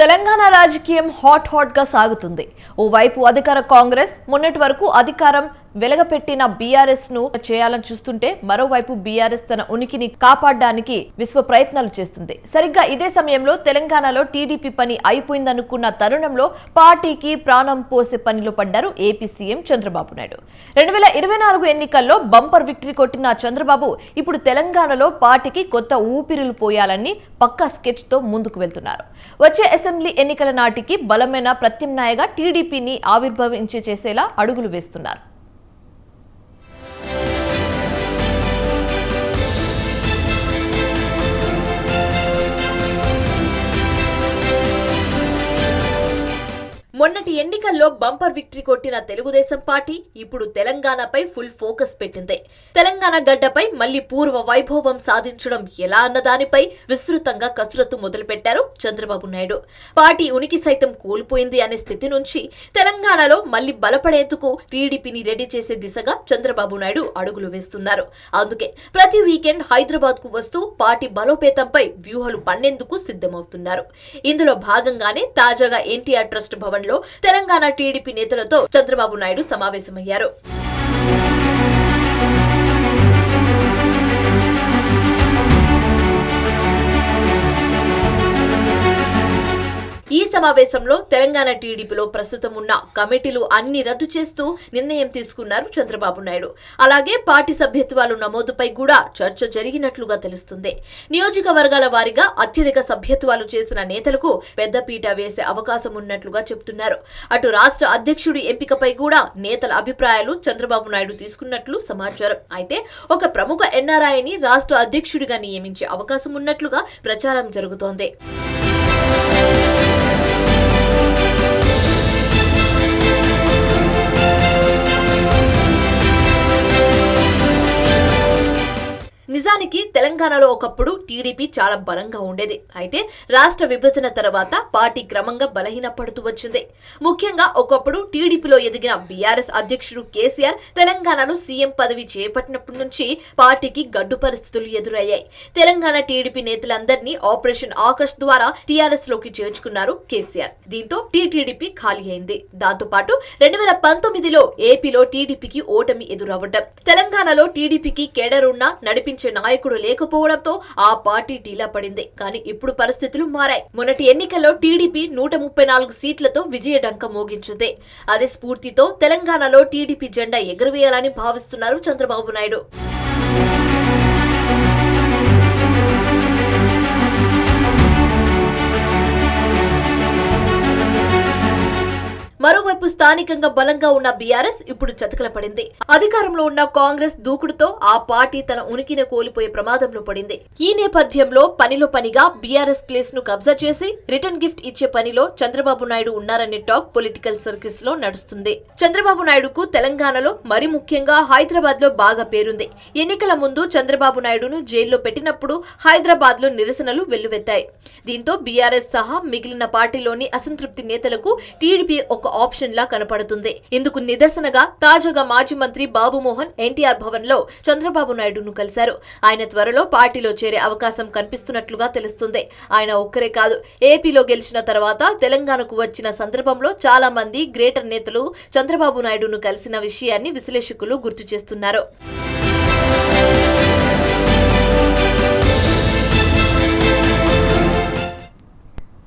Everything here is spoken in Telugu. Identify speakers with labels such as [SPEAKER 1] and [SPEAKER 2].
[SPEAKER 1] తెలంగాణ రాజకీయం హాట్ హాట్గా సాగుతుంది. ఓవైపు అధికార కాంగ్రెస్ మొన్నటి వరకు అధికారం వెలగపెట్టిన బీఆర్ఎస్ను చేయాలని చూస్తుంటే మరోవైపు బీఆర్ఎస్ తన ఉనికిని కాపాడడానికి విశ్వ ప్రయత్నాలు చేస్తుంది. సరిగ్గా ఇదే సమయంలో తెలంగాణలో టీడీపీ పని అయిపోయిందనుకున్న తరుణంలో పార్టీకి ప్రాణం పోసే పనిలో పడ్డారు ఏపీ సీఎం చంద్రబాబు నాయుడు. రెండు వేల ఇరవై నాలుగు ఎన్నికల్లో బంపర్ విక్టరీ కొట్టిన చంద్రబాబు ఇప్పుడు తెలంగాణలో పార్టీకి కొత్త ఊపిరులు పోయాలని పక్కా స్కెచ్తో ముందుకు వెళ్తున్నారు. వచ్చే అసెంబ్లీ ఎన్నికల నాటికి బలమైన ప్రత్యామ్నాయగా టీడీపీని ఆవిర్భవించే చేసేలా అడుగులు వేస్తున్నారు. మొన్నటి ఎన్నికల్లో బంపర్ విక్టరీ కొట్టిన తెలుగుదేశం పార్టీ ఇప్పుడు తెలంగాణపై ఫుల్ ఫోకస్ పెట్టింది. తెలంగాణ గడ్డపై మళ్ళీ పూర్వ వైభవం సాధించడం ఎలా అన్న దానిపై విస్తృతంగా కసరత్తు మొదలుపెట్టారు చంద్రబాబు నాయుడు. పార్టీ ఉనికి సైతం కోల్పోయింది అనే స్థితి నుంచి తెలంగాణలో మళ్ళీ బలపడేందుకు టీడీపీని రెడీ చేసే దిశగా చంద్రబాబు నాయుడు అడుగులు వేస్తున్నారు. అందుకే ప్రతి వీకెండ్ హైదరాబాద్కు వస్తూ పార్టీ బలోపేతంపై వ్యూహాలు పన్నేందుకు సిద్ధమవుతున్నారు. ఇందులో భాగంగానే తాజాగా ఎన్టీఆర్ ట్రస్ట్ భవన్ లో తెలంగాణ టీడీపీ నేతలతో చంద్రబాబు నాయుడు సమావేశమయ్యారు. ఈ సమావేశంలో తెలంగాణ టీడీపీలో ప్రస్తుతం ఉన్న కమిటీలు అన్ని రద్దు చేస్తూ నిర్ణయం తీసుకున్నారు చంద్రబాబు నాయుడు. అలాగే పార్టీ సభ్యత్వాలు నమోదుపై కూడా చర్చ జరిగినట్లుగా తెలుస్తుంది. నియోజకవర్గాల వారీగా అత్యధిక సభ్యత్వాలు చేసిన నేతలకు పెద్దపీట వేసే అవకాశం ఉన్నట్లుగా చెబుతున్నారు. అటు రాష్ట్ర అధ్యక్షుడి ఎంపికపై కూడా నేతల అభిప్రాయాలు చంద్రబాబు నాయుడు తీసుకున్నట్లు సమాచారం. అయితే ఒక ప్రముఖ ఎన్ఆర్ఐని రాష్ట్ర అధ్యక్షుడిగా నియమించే అవకాశం ఉన్నట్లుగా ప్రచారం జరుగుతోంది. నిజానికి తెలంగాణలో ఒకప్పుడు టీడీపీ చాలా బలంగా ఉండేది. అయితే రాష్ట్ర విభజన తర్వాత పార్టీ క్రమంగా బలహీనపడుతూ వచ్చింది. ముఖ్యంగా ఒకప్పుడు టీడీపీలో ఎదిగిన బీఆర్ఎస్ అధ్యక్షుడు కేసీఆర్ తెలంగాణలో సీఎం పదవి చేపట్టినప్పటి నుంచి పార్టీకి గడ్డు పరిస్థితులు ఎదురయ్యాయి. తెలంగాణ టీడీపీ నేతలందరినీ ఆపరేషన్ ఆకర్ష్ ద్వారా టీఆర్ఎస్లోకి చేర్చుకున్నారు కేసీఆర్. దీంతో టీటీడీపీ ఖాళీ అయింది. దాంతో పాటు రెండు వేల పంతొమ్మిదిలో ఏపీలో టీడీపీకి ఓటమి ఎదురవ్వటం తెలంగాణలో టీడీపీకి కేడరున్న నడిపించే నాయకుడు లేకపోవడంతో ఆ పార్టీ ఢీలా పడింది. కానీ ఇప్పుడు పరిస్థితులు మారాయి. మొన్నటి ఎన్నికల్లో టీడీపీ నూట ముప్పై నాలుగు సీట్లతో విజయ డంక మోగించింది. అదే స్ఫూర్తితో తెలంగాణలో టీడీపీ జెండా ఎగురవేయాలని భావిస్తున్నారు చంద్రబాబు నాయుడు. మరోవైపు స్థానికంగా బలంగా ఉన్న బీఆర్ఎస్ ఇప్పుడు చతకల పడింది అధికారంలో ఉన్న కాంగ్రెస్ దూకుడుతో ఆ పార్టీ తన ఉనికిని కోల్పోయే ప్రమాదంలో పడింది. ఈ నేపథ్యంలో పనిలో పనిగా బీఆర్ఎస్ ప్లేస్ను కబ్జా చేసి రిటర్న్ గిఫ్ట్ ఇచ్చే పనిలో చంద్రబాబు నాయుడు ఉన్నారనే టాక్ పొలిటికల్ సర్కిల్స్లో నడుస్తుంది. చంద్రబాబు నాయుడుకు తెలంగాణలో మరి ముఖ్యంగా హైదరాబాద్లో బాగా పేరుంది. ఎన్నికల ముందు చంద్రబాబు నాయుడును జైల్లో పెట్టినప్పుడు హైదరాబాద్లో నిరసనలు వెల్లువెత్తాయి. దీంతో బీఆర్ఎస్ సహా మిగిలిన పార్టీలోని అసంతృప్తి నేతలకు టీడీపీ ఒక ఆప్షన్ జిల్లా కనపడుతుంది. ఇందుకు నిదర్శనగా తాజాగా మాజీ మంత్రి బాబు మోహన్ ఎన్టీఆర్ భవన్లో చంద్రబాబు నాయుడును కలిశారు. ఆయన త్వరలో పార్టీలో చేరే అవకాశం కనిపిస్తున్నట్లుగా తెలుస్తుంది. ఆయన ఒక్కరే కాదు ఏపీలో గెలిచిన తర్వాత తెలంగాణకు వచ్చిన సందర్భంలో చాలా మంది గ్రేటర్ నేతలు చంద్రబాబు నాయుడును కలిసిన విషయాన్ని విశ్లేషకులు గుర్తు చేస్తున్నారు.